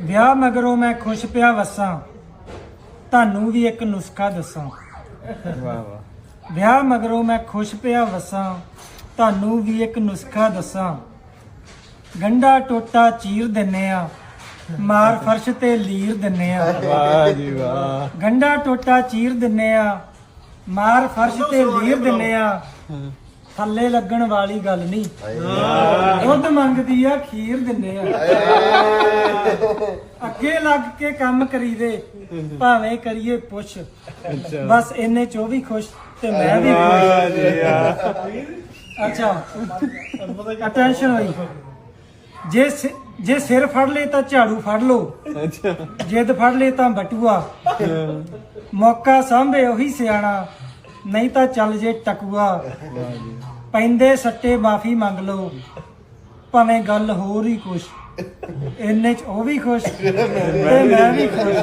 ਵਿਆਹ ਮਗਰੋਂ ਮੈਂ ਖੁਸ਼ ਪਿਆ ਵਸਾਂ। ਤੁਹਾਨੂੰ ਵੀ ਇੱਕ ਨੁਸਖਾ ਦੱਸਾਂ। ਵਾਹ ਵਾਹ। ਵਿਆਹ ਮਗਰੋਂ ਮੈਂ ਖੁਸ਼ ਪਿਆ ਵਸਾਂ। ਤੁਹਾਨੂੰ ਵੀ ਇੱਕ ਨੁਸਖਾ ਦੱਸਾਂ। ਗੰਡਾ ਟੋਟਾ ਚੀਰ ਦਿੰਨੇ ਆ। ਮਾਰ ਫਰਸ਼ ਤੇ ਲੀਰ ਦਿੰਨੇ ਆ। ਵਾਹ ਜੀ ਵਾਹ। ਗੰਡਾ ਟੋਟਾ ਚੀਰ ਦਿੰਨੇ ਆ। ਮਾਰ ਫਰਸ਼ ਤੇ ਲੀਰ ਦਿੰਨੇ ਆ। ਥੱਲੇ ਲੱਗਣ ਵਾਲੀ ਗੱਲ ਨਹੀਂ। ਦੁੱਧ ਮੰਗਦੀ ਆ ਖੀਰ ਦਿੰਨੇ ਆ। ਅੱਗੇ ਲੱਗ ਕੇ ਕੰਮ ਕਰੀਦੇ ਭਾਵੇਂ ਕਰੀਏ ਪੁੱਛ। ਬਸ ਇੰਨੇ ਚ ਉਹ ਵੀ ਖੁਸ਼ ਤੇ ਮੈਂ ਵੀ ਖੁਸ਼। ਅੱਛਾ। ਅਟੈਂਸ਼ਨ ਹੋਈ। ਜੇ ਜੇ ਸਿਰ ਫੜ ਲੇ ਤਾਂ ਝਾੜੂ ਫੜ ਲੋ ਅੱਛਾ। ਜਿੱਦ ਫੜ ਲੇ ਤਾਂ ਬਟੂਆ। ਮੌਕਾ ਸਾਂਭੇ ਉਹੀ ਸਿਆਣਾ ਨਹੀਂ ਤਾਂ ਚੱਲ ਜੇ ਟਕੂਆ। ਪੈਂਦੇ ਸੱਟੇ ਮਾਫੀ ਮੰਗ ਲਓ। ਭਾਵੇਂ ਗੱਲ ਹੋਰ ਹੀ ਕੁਛ ਇੰਨੇ ਚ ਉਹ ਵੀ ਖੁਸ਼ ਤੇ ਮੈਂ ਵੀ ਖੁਸ਼।